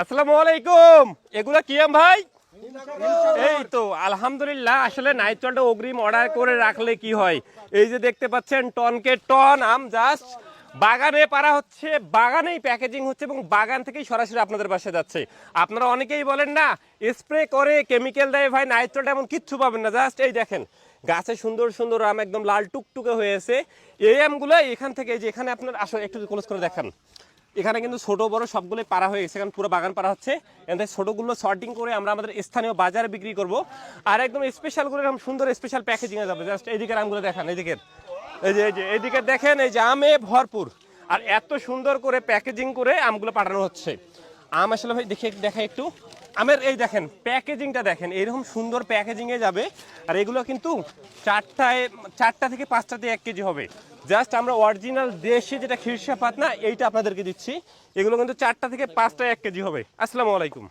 আসসালামু আলাইকুম। এগুলো কি আম ভাই? এই তো, আলহামদুলিল্লাহ, আসলে নাইচলটা অগ্রিম অর্ডার করে রাখলে কি হয়? এই যে দেখতে পাচ্ছেন, টনকে টন আম জাস্ট বাগানে পারা হচ্ছে, বাগানেই প্যাকেজিং হচ্ছে এবং বাগান থেকেই সরাসরি আপনাদের বাসায় যাচ্ছে। আপনারা অনেকেই বলেন না, স্প্রে করে কেমিক্যাল দেয় ভাই, নাইট্রোলটা এমন কিচ্ছু পাবেন না। জাস্ট এই দেখেন, গাছে সুন্দর সুন্দর আম একদম লাল টুকটুকে হয়েছে এই আমগুলো এখান থেকে যে এখানে আপনার আসলে একটু ক্লোজ করে দেখান। এখানে কিন্তু ছোট বড় সবগুলোই পারা হয়ে গেছে, কারণ পুরো বাগান পারা হচ্ছে। এখান থেকে ছোটগুলো সর্টিং করে আমরা আমাদের স্থানীয় বাজারে বিক্রি করব। আর একদম স্পেশাল করে এরকম সুন্দর স্পেশাল প্যাকেজিংয়ে যাবে। জাস্ট এইদিকের আমগুলো দেখান, এইদিকের। এই যে এই যে, এইদিকে দেখেন, এই যে আমে ভরপুর। আর এত সুন্দর করে প্যাকেজিং করে আমগুলো পাঠানো হচ্ছে। আম আসলে ভাই, দেখে দেখা একটু। আমের, এই দেখেন, প্যাকেজিংটা দেখেন এরকম সুন্দর প্যাকেজিংয়ে যাবে। আর এগুলো কিন্তু চারটায়, চারটা থেকে পাঁচটাতে এক কেজি হবে। জাস্ট আমরা অরিজিনাল দেশে যেটা খিরসা পাত না, এইটা আপনাদেরকে দিচ্ছি। এগুলো কিন্তু চারটা থেকে পাঁচটা এক কেজি হবে। আসসালামু আলাইকুম।